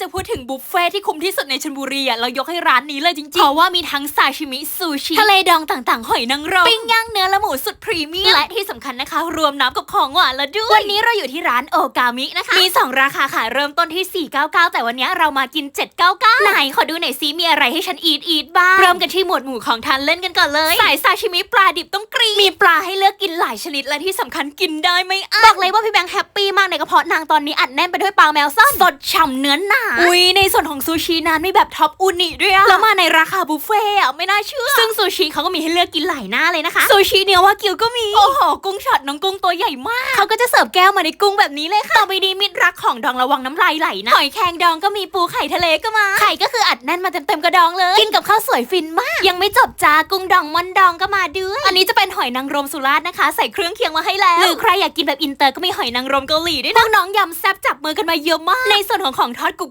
จะพูดถึงบุฟเฟ่ที่คุ้มที่สุดในชลบุรีอะเรายกให้ร้านนี้เลยจริงๆ เพราะว่ามีทั้งซาชิมิซูชิทะเลดองต่างๆ หอยนางรมปิ้งย่างเนื้อและหมูสุดพรีเมียมและที่สำคัญนะคะ รวมน้ำกับของหวานแล้วด้วย วันนี้เราอยู่ที่ร้านโอกามินะคะ มี 2 ราคาค่ะเริ่มต้นที่ 499 แต่วันนี้เรามากิน 799 ไหนขอดูหน่อยซิมีอะไรให้ฉันอีทอีทบ้างเริ่มกันที่หมวดหมู่ของทานเล่นกันก่อนเลยสายซาชิมิปลาดิบต้องกรีดมีปลาให้เลือกกินหลายชนิดและที่สำคัญกินได้ไม่อั้นบอกเลยว่าพี่แบงค์แฮปปี้มากในกระเพาะนางตอนนี้อัดแน่นไปด้วยปลาแมวซ่อนสดฉ่ำเนื้อหนาอุ้ยในส่วนของซูชินั้นมีแบบท็อปอูนิด้วยอะแล้วมาในราคาบุฟเฟ่อะไม่น่าเชื่อ ซึ่งซูชิเขาก็มีให้เลือกกินหลายหน้าเลยนะคะซูชิเนื้อวากิวก็มี โอ้โห กุ้งช็อตน้องกุ้งตัวใหญ่มากเขาก็จะเสิร์ฟแก้วมาในกุ้งแบบนี้เลยค่ะต่อไปดีมิตรรักของดองระวังน้ำลายไหลนะหอยแครงดองก็มีปูไข่ทะเลก็มาไข่ก็คืออัดแน่นมาเต็มๆกระดองเลย กินกับข้าวสวยฟินมาก ยังไม่จบจ้ากุ้งดองมอนดองก็มาด้วยอันนี้จะเป็นหอยนางรมสุราษฎร์นะคะ ใส่เครื่องเคียงมาให้แล้วหรือใครอยากกินแบบอินเตอร์ก็มีหอยนางรมเกาหลีด้วยนะพวกน้องยำแซ่บจับมือกันมาเยอะมากในส่วนของของทอดกรุบ